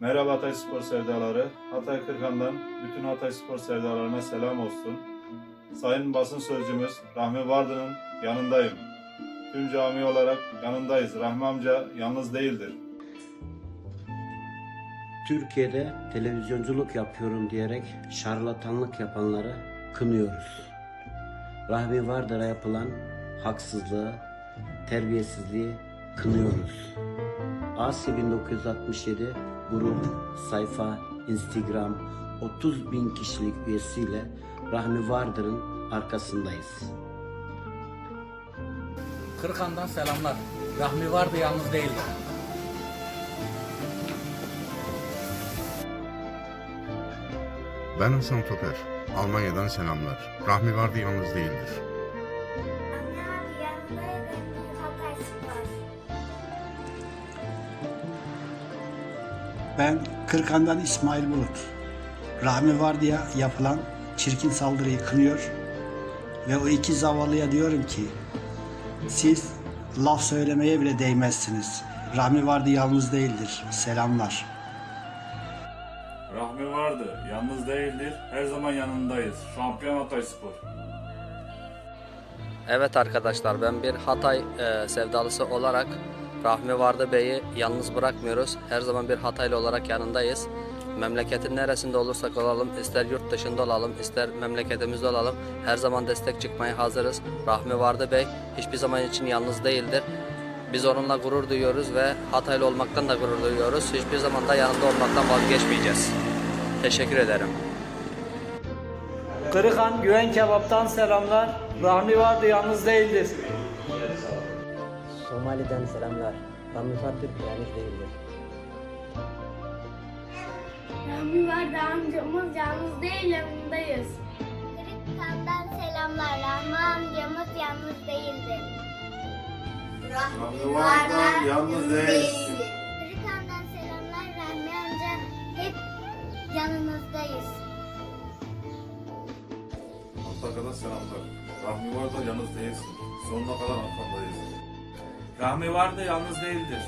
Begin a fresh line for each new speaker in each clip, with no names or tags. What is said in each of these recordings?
Merhaba Hatay Spor sevdaları. Hatay Kırkan'dan bütün Hatay Spor sevdalarına selam olsun. Sayın basın sözcümüz Rahmi Vardı'nın yanındayım. Tüm cami olarak yanındayız. Rahmi amca yalnız değildir.
Türkiye'de televizyonculuk yapıyorum diyerek şarlatanlık yapanları kınıyoruz. Rahmi Vardır'a yapılan haksızlığı, terbiyesizliği kınıyoruz. Asi 1967 grup, sayfa, Instagram 30 bin kişilik üyesiyle Rahmi Vardır'ın arkasındayız.
Kırıkan'dan selamlar. Rahmi vardı yalnız değildi.
Ben Hasan Toper. Almanya'dan selamlar. Rahmi vardı yalnız değildir.
Ben Kırkan'dan İsmail Bulut. Rahmi Vardi'ye yapılan çirkin saldırıyı kınıyor ve o iki zavallıya diyorum ki siz laf söylemeye bile değmezsiniz. Rahmi Vardi yalnız değildir. Selamlar.
Rahmi vardı, yalnız değildir. Her zaman yanındayız. Şampiyon Hatay Spor.
Evet arkadaşlar ben bir Hatay e, sevdalısı olarak Rahmi Vardı Bey'i yalnız bırakmıyoruz. Her zaman bir Hataylı olarak yanındayız. Memleketin neresinde olursak olalım, ister yurt dışında olalım, ister memleketimizde olalım, her zaman destek çıkmaya hazırız. Rahmi Vardı Bey hiçbir zaman için yalnız değildir. Biz onunla gurur duyuyoruz ve Hataylı olmaktan da gurur duyuyoruz. Hiçbir zaman da yanında olmaktan vazgeçmeyeceğiz. Teşekkür ederim.
Kırıkhan Güven Kebap'tan selamlar. Rahmi vardı yalnız değildir.
Somali'den selamlar. Rahmi Vardır yalnız değildir.
Rahmi vardı amcamız yalnız değil yanındayız.
Kırıkkan'dan selamlar. Rahmi amcamız yalnız değildir.
Rahmi vardı, yalnız değilsin.
Kırıkkan'dan selamlar. Rahmi amca hep yanınızdayız.
Antakya'dan selamlar. Rahmi vardı, yalnız değilsin. Sonuna kadar arkandayız.
Rahmi vardı yalnız değildir.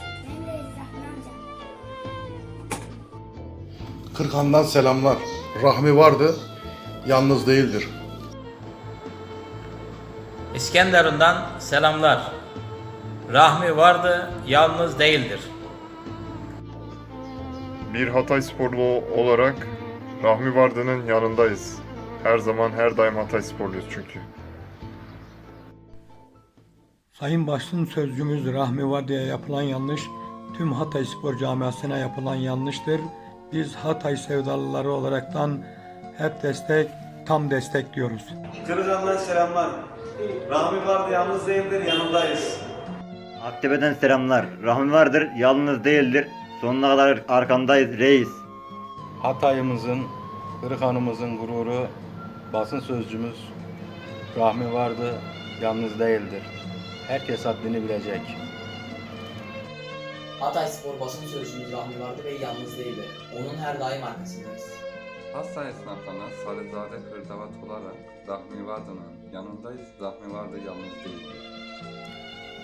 Kırkan'dan selamlar. Rahmi vardı, yalnız değildir.
İskenderun'dan selamlar. Rahmi vardı, yalnız değildir.
Bir Hatay sporlu olarak Rahmi Vardı'nın yanındayız. Her zaman her daim Hatay sporluyuz çünkü.
Sayın Başkan Sözcümüz Rahmi Vardi'ye yapılan yanlış tüm Hatay Spor Camiası'na yapılan yanlıştır. Biz Hatay sevdalıları olaraktan hep destek, tam destek diyoruz.
Kırkan'dan selamlar. Rahmi Vardi yalnız değildir. Yanındayız.
Aktepe'den selamlar. Rahmi vardır, yalnız değildir. Sonuna kadar arkandayız reis.
Hatay'ımızın, Kırıkhan'ımızın gururu, basın sözcümüz Rahmi vardı, yalnız değildir. Herkes haddini bilecek.
Hatay Spor basın sözcümüz Rahmi vardı ve yalnız değildi. Onun her daim arkasındayız.
Hasta esnafına Sarızade Hırdavat olarak Rahmi Vardı'nın yanındayız. Rahmi Vardı yalnız değildir.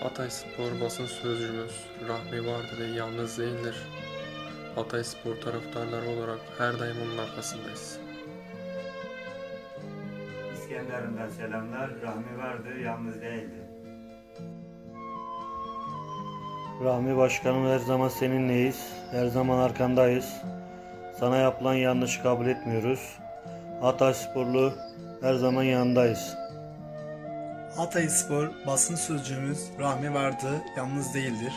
Hatay Spor basın sözcümüz Rahmi vardı ve yalnız değildir. Hatay Spor taraftarları olarak her daim onun arkasındayız.
İskenderun'dan selamlar. Rahmi vardı. Yalnız değildir.
Rahmi Başkanım her zaman seninleyiz. Her zaman arkandayız. Sana yapılan yanlışı kabul etmiyoruz. Hatay sporlu her zaman yanındayız.
Hatay Spor basın sözcüğümüz Rahmi vardı. Yalnız değildir.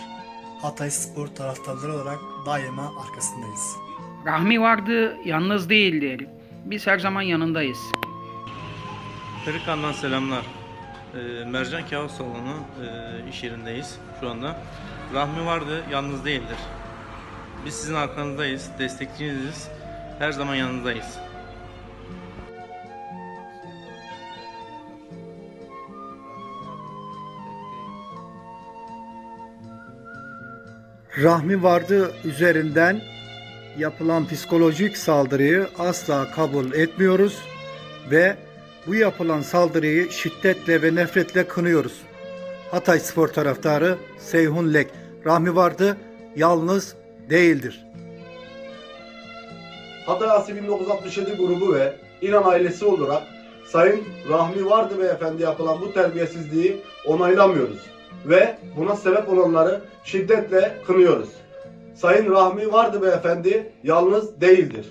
Hatay Spor taraftarları olarak daima arkasındayız.
Rahmi vardı yalnız değildir. Biz her zaman yanındayız.
Kırıkhan'dan selamlar. Ee, Mercan Kağıt Salonu e, iş yerindeyiz şu anda. Rahmi vardı, yalnız değildir. Biz sizin arkanızdayız, destekçiniziz. Her zaman yanınızdayız.
Rahmi vardı üzerinden yapılan psikolojik saldırıyı asla kabul etmiyoruz ve bu yapılan saldırıyı şiddetle ve nefretle kınıyoruz. Hatay Spor taraftarı Seyhun Lek, Rahmi vardı yalnız değildir.
Hatay Asi 1967 grubu ve İnan ailesi olarak Sayın Rahmi Vardı Beyefendi yapılan bu terbiyesizliği onaylamıyoruz ve buna sebep olanları şiddetle kınıyoruz. Sayın Rahmi Vardı Beyefendi yalnız değildir.